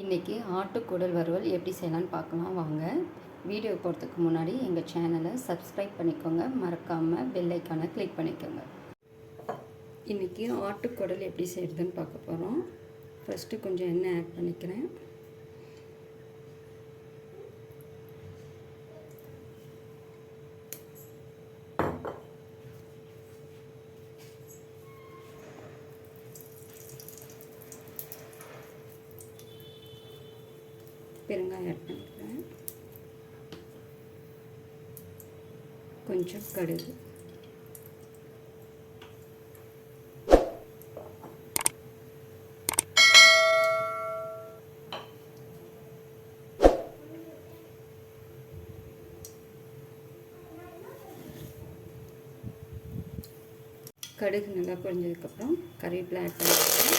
இன்றைக்கி ஆட்டுக்குடல் வறுவல் எப்படி செய்யலான்னு பார்க்கலாம். வாங்க. வீடியோ போகிறதுக்கு முன்னாடி எங்கள் சேனலை சப்ஸ்கிரைப் பண்ணிக்கோங்க. மறக்காமல் பெல்லைக்கானை கிளிக் பண்ணிக்கோங்க. இன்றைக்கி ஆட்டுக்குடல் எப்படி செய்கிறதுன்னு பார்க்க போகிறோம் ஃபஸ்ட்டு கொஞ்சம் எண்ணெய் ஆட் பண்ணிக்கிறேன். பெருங்காயம் ஆட் பண்ணிக்கிறேன். கொஞ்சம் கடுகு. கடுகு நல்லா பொரிஞ்சதுக்கப்புறம் கறிவேப்பிலை ஆட் பண்ணிக்கிறேன்.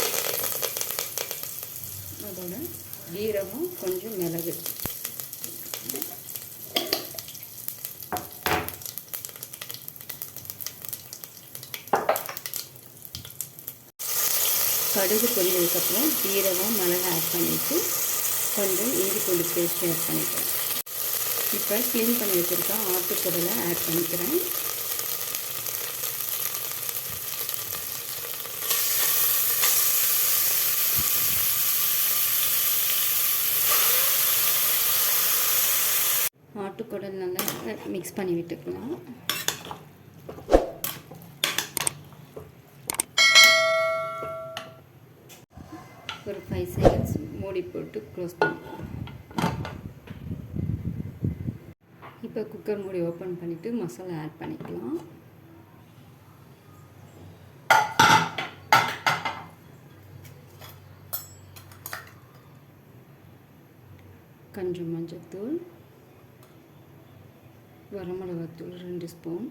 அதோட ஜீரகம் கொஞ்சம் மிளகு. கடுகு பொரிஞ்சதுக்கப்புறம் ஜீரகம் மிளகு ஆட் பண்ணிவிட்டு கொஞ்சம் இஞ்சி பூண்டு பேஸ்ட் ஆட் பண்ணிக்கிறேன் இப்போ க்ளீன் பண்ணி வச்சுருக்க ஆட்டுக்குடலை ஆட் பண்ணிக்கிறேன். ஆட்டுக்குடல் நல்லா மிக்ஸ் பண்ணி விட்டுக்கலாம். ஒரு ஃபைவ் செகண்ட்ஸ் மூடி போட்டு க்ளோஸ் பண்ணிக்கலாம். இப்போ குக்கர் மூடி ஓப்பன் பண்ணிவிட்டு மசாலா ஆட் பண்ணிக்கலாம். கொஞ்சம் மஞ்சத்தூள். வரமிளகாத்தூள் ரெண்டு ஸ்பூன்.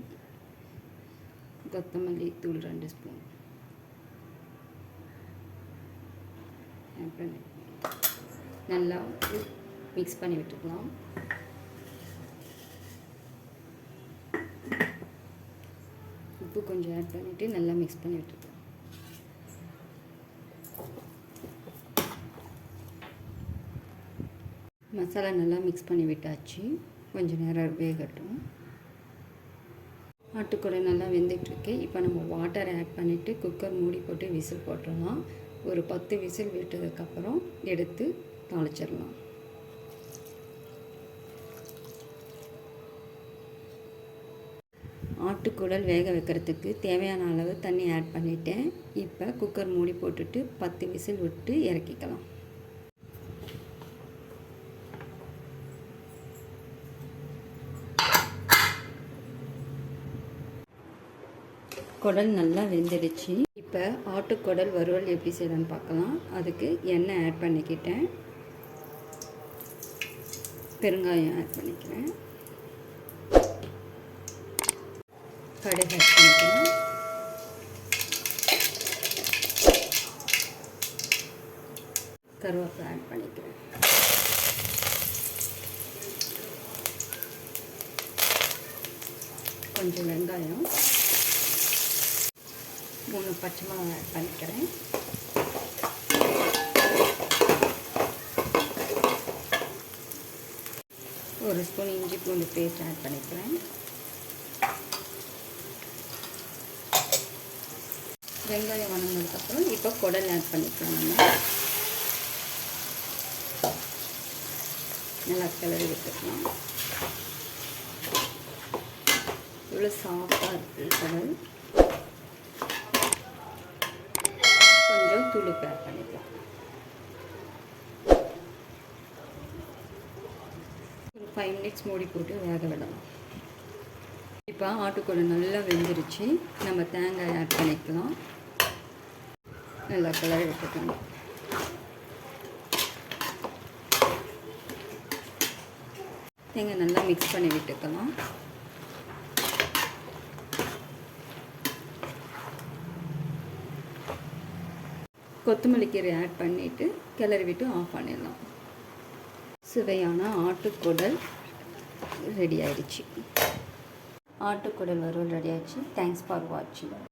கொத்தமல்லி தூள் ரெண்டு ஸ்பூன். நல்லா மிக்ஸ் பண்ணி விட்டுக்கலாம். உப்பு கொஞ்சம் ஆட் பண்ணிவிட்டு நல்லா மிக்ஸ் பண்ணி விட்டுக்கலாம். மசாலா நல்லா மிக்ஸ் பண்ணி விட்டாச்சு. கொஞ்சம் நேரம் வேகட்டும். ஆட்டுக்கூடை நல்லா வெந்துட்டுருக்கு இப்போ நம்ம வாட்டர் ஆட் பண்ணிவிட்டு குக்கர் மூடி போட்டு விசில் போட்டுடலாம். ஒரு பத்து விசில் விட்டதுக்கப்புறம் எடுத்து தாளிச்சிடலாம். ஆட்டுக்குடல் வேக வைக்கிறதுக்கு தேவையான அளவு தண்ணி ஆட் பண்ணிட்டேன். இப்போ குக்கர் மூடி போட்டுட்டு பத்து விசில் விட்டு இறக்கிக்கலாம். குடல் நல்லா வெந்துடுச்சு. இப்போ ஆட்டுக்குடல் வறுவல் எப்படி செய்யலான்னு பார்க்கலாம். அதுக்கு எண்ணெய் ஆட் பண்ணிக்கிட்டேன். பெருங்காயம் ஆட் பண்ணிக்கிறேன். கடுகு ஆட் பண்ணிக்கிறேன். கருவேப்பிலை ஆட் பண்ணிக்கிறேன். கொஞ்சம் வெங்காயம். மூணு பச்சை மிளகாய் ஆட் பண்ணிக்கிறேன். ஒரு ஸ்பூன் இஞ்சி பூண்டு பேஸ்ட் ஆட் பண்ணிக்கிறேன். வெங்காயம் வணங்கினதுக்கப்புறம் இப்போ குடல் ஆட் பண்ணிக்கலாம் நம்ம. நல்லா கிளறி விட்டுக்கலாம். இவ்வளோ சாஃப்டாக இருக்குது குடல். தூள் ஆட் பண்ணிக்கலாம். ஒரு ஃபைவ் மினிட்ஸ் மூடி போட்டு வேக விடலாம் இப்போ ஆட்டுக்கூட நல்லா வெந்துருச்சு. நம்ம தேங்காய் ஆட் பண்ணிக்கலாம். நல்லா கலர் விட்டுக்கணும் தேங்காய் நல்லா மிக்ஸ் பண்ணி விட்டுக்கலாம். கொத்தமல்லி கீரை ஆட் பண்ணிவிட்டு கிளறி விட்டு ஆஃப் பண்ணிடலாம். சுவையான ஆட்டுக்குடல் ரெடி ஆயிடுச்சு. ஆட்டுக்குடல் வறுவல் ரெடி ஆயிடுச்சு. தேங்க்ஸ் ஃபார் வாட்சிங்